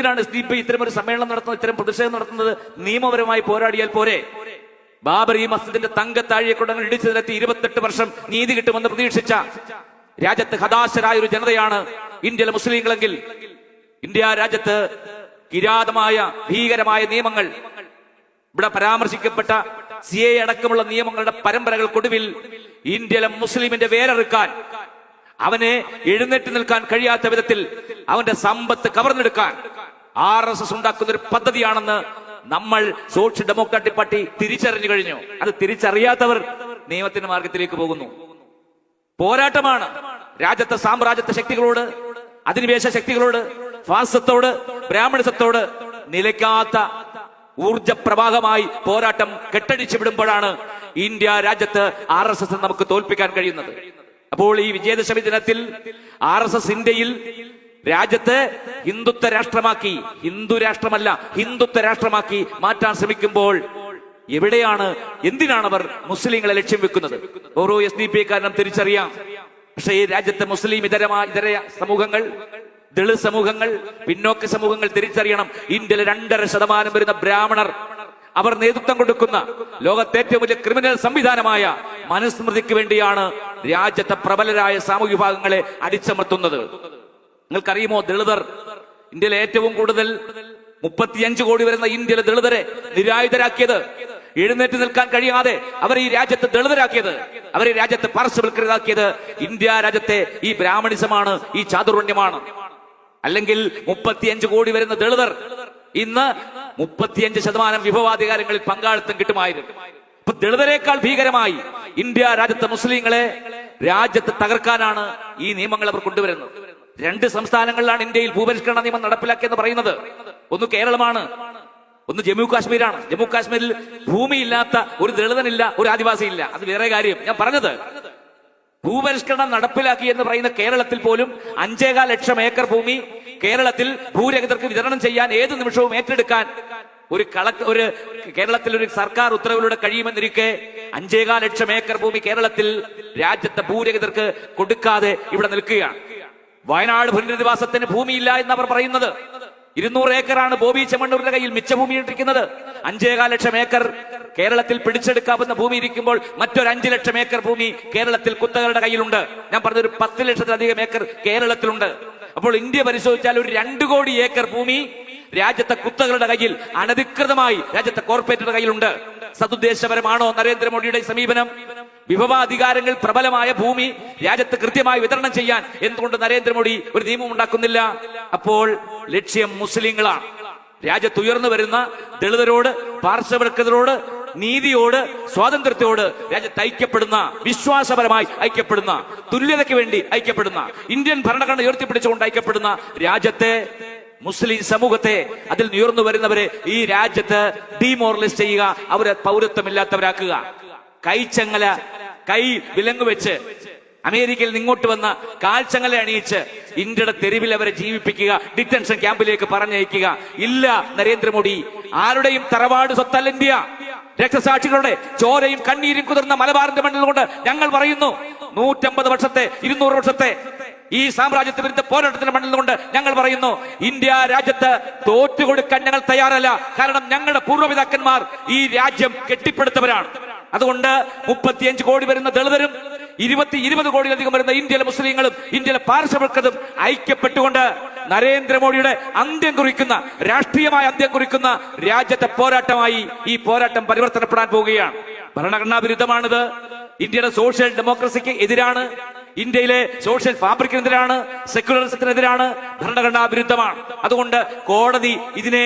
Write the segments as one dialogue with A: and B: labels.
A: എന്തിനാണ് S P ഇത്തരം ഒരു സമ്മേളനം നടത്തുന്നത് ഇത്തരം പ്രതിഷേധം നടത്തുന്നത്. നിയമപരമായി പോരാടിയാൽ പോരെ? ഈ മസ്ജിദിന്റെ തങ്കത്താഴിയെ കൊണ്ടങ്ങൾ ഇടിച്ചു നിരത്തി ഇരുപത്തെട്ട് വർഷം നീതി കിട്ടുമെന്ന് പ്രതീക്ഷിച്ച രാജ്യത്ത് ഹതാശരായ ഒരു ജനതയാണ് ഇന്ത്യയിലെ മുസ്ലിങ്ങളെങ്കിൽ. ഇന്ത്യ രാജ്യത്ത് കിരാതമായ ഭീകരമായ നിയമങ്ങൾ ഇവിടെ പരാമർശിക്കപ്പെട്ട സി എ അടക്കമുള്ള നിയമങ്ങളുടെ പരമ്പരകൾക്കൊടുവിൽ ഇന്ത്യയിലെ മുസ്ലിമിന്റെ വേരറുക്കാൻ അവനെ എഴുന്നേറ്റ് നിൽക്കാൻ കഴിയാത്ത വിധത്തിൽ അവന്റെ സമ്പത്ത് കവർന്നെടുക്കാൻ ആർ എസ് എസ് ഉണ്ടാക്കുന്ന ഒരു പദ്ധതിയാണെന്ന് നമ്മൾ സോഷ്യൽ ഡെമോക്രാറ്റിക് പാർട്ടി തിരിച്ചറിഞ്ഞു കഴിഞ്ഞു. അത് തിരിച്ചറിയാത്തവർ നിയമത്തിന്റെ മാർഗത്തിലേക്ക് പോകുന്നു. പോരാട്ടമാണ് രാജ്യത്തെ സാമ്രാജ്യത്തെ ശക്തികളോട് അധിനിവേശ ശക്തികളോട് ഫാസത്തോട് ബ്രാഹ്മണസത്തോട് നിലയ്ക്കാത്ത ഊർജ പ്രവാഹമായി പോരാട്ടം കെട്ടടിച്ചു വിടുമ്പോഴാണ് ഇന്ത്യ രാജ്യത്ത് ആർ എസ് എസ് നമുക്ക് തോൽപ്പിക്കാൻ കഴിയുന്നത്. അപ്പോൾ ഈ വിജയദശമി ദിനത്തിൽ ആർ എസ് എസ് ഇന്ത്യയിൽ രാജ്യത്ത് ഹിന്ദുത്വ രാഷ്ട്രമാക്കി ഹിന്ദു രാഷ്ട്രമല്ല ഹിന്ദുത്വ രാഷ്ട്രമാക്കി മാറ്റാൻ ശ്രമിക്കുമ്പോൾ എവിടെയാണ് എന്തിനാണ് അവർ മുസ്ലിങ്ങളെ ലക്ഷ്യം വെക്കുന്നത്? ഓരോ എസ് ഡി പി കാരണം തിരിച്ചറിയാം. പക്ഷേ ഈ രാജ്യത്തെ മുസ്ലിം ഇതരമായ ഇതര സമൂഹങ്ങൾ ദളിത് സമൂഹങ്ങൾ പിന്നോക്ക സമൂഹങ്ങൾ തിരിച്ചറിയണം. ഇന്ത്യയിലെ രണ്ടര ശതമാനം വരുന്ന ബ്രാഹ്മണർ അവർ നേതൃത്വം കൊടുക്കുന്ന ലോകത്തെ ഏറ്റവും വലിയ ക്രിമിനൽ സംവിധാനമായ മനുസ്മൃതിക്ക് വേണ്ടിയാണ് രാജ്യത്തെ പ്രബലരായ സാമൂഹ്യ വിഭാഗങ്ങളെ അടിച്ചമർത്തുന്നത്. നിങ്ങൾക്കറിയുമോ ദളിതർ? ഇന്ത്യയിലെ ഏറ്റവും കൂടുതൽ മുപ്പത്തിയഞ്ച് കോടി വരുന്ന ഇന്ത്യയിലെ ദളിതരെ നിരായുധരാക്കിയത്? എഴുന്നേറ്റ് നിൽക്കാൻ കഴിയാതെ അവർ ഈ രാജ്യത്ത് ദളിതരാക്കിയത്. അവർ ഈ രാജ്യത്തെ പാർശ്വവൽക്കൃതാക്കിയത് ഇന്ത്യ രാജ്യത്തെ ഈ ബ്രാഹ്മണിസമാണ് ഈ ചാതുർണ്യമാണ് അല്ലെങ്കിൽ മുപ്പത്തിയഞ്ച് കോടി വരുന്ന ദളിതർ ഇന്ന് മുപ്പത്തിയഞ്ച് ശതമാനം വിഭവാധികാരങ്ങളിൽ പങ്കാളിത്തം കിട്ടുമായിരുന്നു. ഇപ്പൊ ദളിതരെക്കാൾ ഭീകരമായി ഇന്ത്യ രാജ്യത്തെ മുസ്ലിങ്ങളെ രാജ്യത്ത് തകർക്കാനാണ് ഈ നിയമങ്ങൾ അവർ കൊണ്ടുവരുന്നത്. രണ്ട് സംസ്ഥാനങ്ങളിലാണ് ഇന്ത്യയിൽ ഭൂപരിഷ്കരണ നിയമം നടപ്പിലാക്കിയെന്ന് പറയുന്നത്. ഒന്ന് കേരളമാണ് ഒന്ന് ജമ്മു കാശ്മീരാണ്. ജമ്മു കാശ്മീരിൽ ഭൂമിയില്ലാത്ത ഒരു ദളിതനില്ല ഒരു ആദിവാസി ഇല്ല അത് വേറെ കാര്യം. ഞാൻ പറഞ്ഞത് ഭൂപരിഷ്കരണം നടപ്പിലാക്കി എന്ന് പറയുന്ന കേരളത്തിൽ പോലും അഞ്ചേകാൽ ലക്ഷം ഏക്കർ ഭൂമി കേരളത്തിൽ ഭൂരഹിതർക്ക് വിതരണം ചെയ്യാൻ ഏത് നിമിഷവും ഏറ്റെടുക്കാൻ ഒരു കളക്ട് ഒരു കേരളത്തിൽ ഒരു സർക്കാർ ഉത്തരവിലൂടെ കഴിയുമെന്നിരിക്കെ അഞ്ചേകാൽ ലക്ഷം ഏക്കർ ഭൂമി കേരളത്തിൽ രാജ്യത്തെ ഭൂരഹിതർക്ക് കൊടുക്കാതെ ഇവിടെ നിൽക്കുകയാണ്. വയനാട് പുനരധിവാസത്തിന് ഭൂമിയില്ല എന്ന് അവർ പറയുന്നത്. ഇരുന്നൂറ് ഏക്കറാണ് ബോബി ചെമ്മണ്ണൂരിന്റെ കയ്യിൽ മിച്ച ഭൂമി ഇട്ടിരിക്കുന്നത് അഞ്ചേകാൽ ലക്ഷം ഏക്കർ കേരളത്തിൽ പിടിച്ചെടുക്കാവുന്ന ഭൂമി ഇരിക്കുമ്പോൾ മറ്റൊരു അഞ്ചു ലക്ഷം ഏക്കർ ഭൂമി കേരളത്തിൽ കുത്തകളുടെ കയ്യിലുണ്ട്. ഞാൻ പറഞ്ഞ പറഞ്ഞൊരു പത്ത് ലക്ഷത്തിലധികം ഏക്കർ കേരളത്തിലുണ്ട്. അപ്പോൾ ഇന്ത്യ പരിശോധിച്ചാൽ ഒരു രണ്ടു കോടി ഏക്കർ ഭൂമി രാജ്യത്തെ കുത്തകളുടെ കയ്യിൽ അനധികൃതമായി രാജ്യത്തെ കോർപ്പറേറ്റുകളുടെ കയ്യിലുണ്ട്. സതുദ്ദേശപരമാണോ നരേന്ദ്രമോദിയുടെ സമീപനം? വിഭവാധികാരങ്ങൾ പ്രബലമായ ഭൂമി രാജ്യത്ത് കൃത്യമായി വിതരണം ചെയ്യാൻ എന്തുകൊണ്ട് നരേന്ദ്രമോദി ഒരു നിയമം ഉണ്ടാക്കുന്നില്ല? അപ്പോൾ ലക്ഷ്യം മുസ്ലിങ്ങളാണ്. രാജ്യത്ത് ഉയർന്നു വരുന്ന ദളിതരോട് പാർശ്വവൽക്കതരോട് നീതിയോട് സ്വാതന്ത്ര്യത്തോട് രാജ്യത്ത് ഐക്യപ്പെടുന്ന വിശ്വാസപരമായി ഐക്യപ്പെടുന്ന തുല്യതയ്ക്ക് വേണ്ടി ഐക്യപ്പെടുന്ന ഇന്ത്യൻ ഭരണഘടന ഉയർത്തിപ്പിടിച്ചുകൊണ്ട് ഐക്യപ്പെടുന്ന രാജ്യത്തെ മുസ്ലിം സമൂഹത്തെ അതിൽ നിയർന്നു വരുന്നവരെ ഈ രാജ്യത്ത് ഡിമോറലൈസ് ചെയ്യുക അവരെ പൗരത്വമില്ലാത്തവരാക്കുക. കൈച്ചങ്ങല കൈ വിലങ്ങു വെച്ച് അമേരിക്കയിൽ നിങ്ങോട്ട് വന്ന കാൽച്ചങ്ങല അണിയിച്ച് ഇന്ത്യയുടെ തെരുവിൽ അവരെ ജീവിപ്പിക്കുക ഡിറ്റൻഷൻ ക്യാമ്പിലേക്ക് പറഞ്ഞയക്കുക. ഇല്ല നരേന്ദ്രമോദി ആരുടെയും തറവാട് സ്വത്തല്ല ഇന്ത്യ. രക്തസാക്ഷികളുടെ ചോരയും കണ്ണീരും കുതിർന്ന മലബാറിന്റെ മണ്ണിൽ കൊണ്ട് ഞങ്ങൾ പറയുന്നു നൂറ്റമ്പത് വർഷത്തെ ഇരുന്നൂറ് വർഷത്തെ ഈ സാമ്രാജ്യത്തെ വിരുദ്ധ പോരാട്ടത്തിന്റെ മണ്ണിൽ കൊണ്ട് ഞങ്ങൾ പറയുന്നു ഇന്ത്യ രാജ്യത്ത് തോറ്റുകൊടുക്കാൻ ഞങ്ങൾ തയ്യാറല്ല. കാരണം ഞങ്ങളുടെ പൂർവപിതാക്കന്മാർ ഈ രാജ്യം കെട്ടിപ്പടുത്തവരാണ്. അതുകൊണ്ട് മുപ്പത്തിയഞ്ച് കോടി വരുന്ന ദളിതരും ഇരുപത്തി ഇരുപത് കോടിയിലധികം വരുന്ന ഇന്ത്യയിലെ മുസ്ലിങ്ങളും ഇന്ത്യയിലെ പാർശ്വവർക്കതും ഐക്യപ്പെട്ടുകൊണ്ട് നരേന്ദ്രമോദിയുടെ അന്ത്യം കുറിക്കുന്ന രാഷ്ട്രീയമായ അന്ത്യം കുറിക്കുന്ന രാജ്യത്തെ പോരാട്ടമായി ഈ പോരാട്ടം പരിവർത്തനപ്പെടാൻ പോവുകയാണ്. ഭരണഘടനാ വിരുദ്ധമാണിത്. ഇന്ത്യയുടെ സോഷ്യൽ ഡെമോക്രസിക്ക് എതിരാണ്. ഇന്ത്യയിലെ സോഷ്യൽ ഫാബ്രിക്കിനെതിരാണ് സെക്യുലറിസത്തിനെതിരാണ് ഭരണഘടനാ വിരുദ്ധമാണ്. അതുകൊണ്ട് കോടതി ഇതിനെ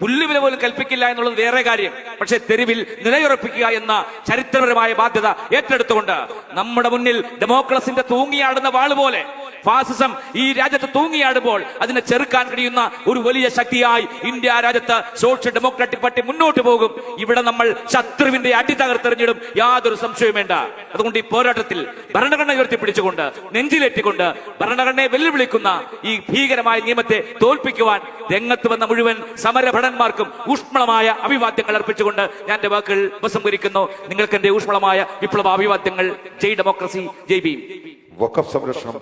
A: പുല്ലുവില പോലും കൽപ്പിക്കില്ല എന്നുള്ളത് വേറെ കാര്യം. പക്ഷെ തെരുവിൽ നിലയുറപ്പിക്കുക എന്ന ചരിത്രപരമായ ബാധ്യത ഏറ്റെടുത്തുകൊണ്ട് നമ്മുടെ മുന്നിൽ ഡെമോക്രസിന്റെ തൂങ്ങിയാടുന്ന വാൾ പോലെ ഫാസിസം ഈ രാജ്യത്ത് തൂങ്ങിയാടുമ്പോൾ അതിനെ ചെറുക്കാൻ കഴിയുന്ന ഒരു വലിയ ശക്തിയായി ഇന്ത്യ രാജ്യത്ത് സോഷ്യൽ ഡെമോക്രാറ്റിക് പാർട്ടി മുന്നോട്ട് പോകും. ഇവിടെ നമ്മൾ ശത്രുവിന്റെ അടി തകർത്തെറിഞ്ഞിടും. യാതൊരു സംശയവും വേണ്ട. അതുകൊണ്ട് ഈ പോരാട്ടത്തിൽ ഭരണഘടന ഉയർത്തിപ്പിടിച്ചുകൊണ്ട് നെഞ്ചിലേറ്റിക്കൊണ്ട് ഭരണഘടനയെ വെല്ലുവിളിക്കുന്ന ഈ ഭീകരമായ നിയമത്തെ തോൽപ്പിക്കുവാൻ രംഗത്ത് വന്ന മുഴുവൻ സമരഭടന്മാർക്കും ഊഷ്മളമായ അഭിവാദ്യങ്ങൾ അർപ്പിച്ചുകൊണ്ട് ഞാൻ എന്റെ വാക്കുകൾ ഉപസംഹരിക്കുന്നു. നിങ്ങൾക്ക് എന്റെ ഊഷ്മളമായ വിപ്ലവ അഭിവാദ്യങ്ങൾ ജയ് ഡെമോക്രസി. ജയ് ഭീം.
B: വഖഫ് സംരക്ഷണം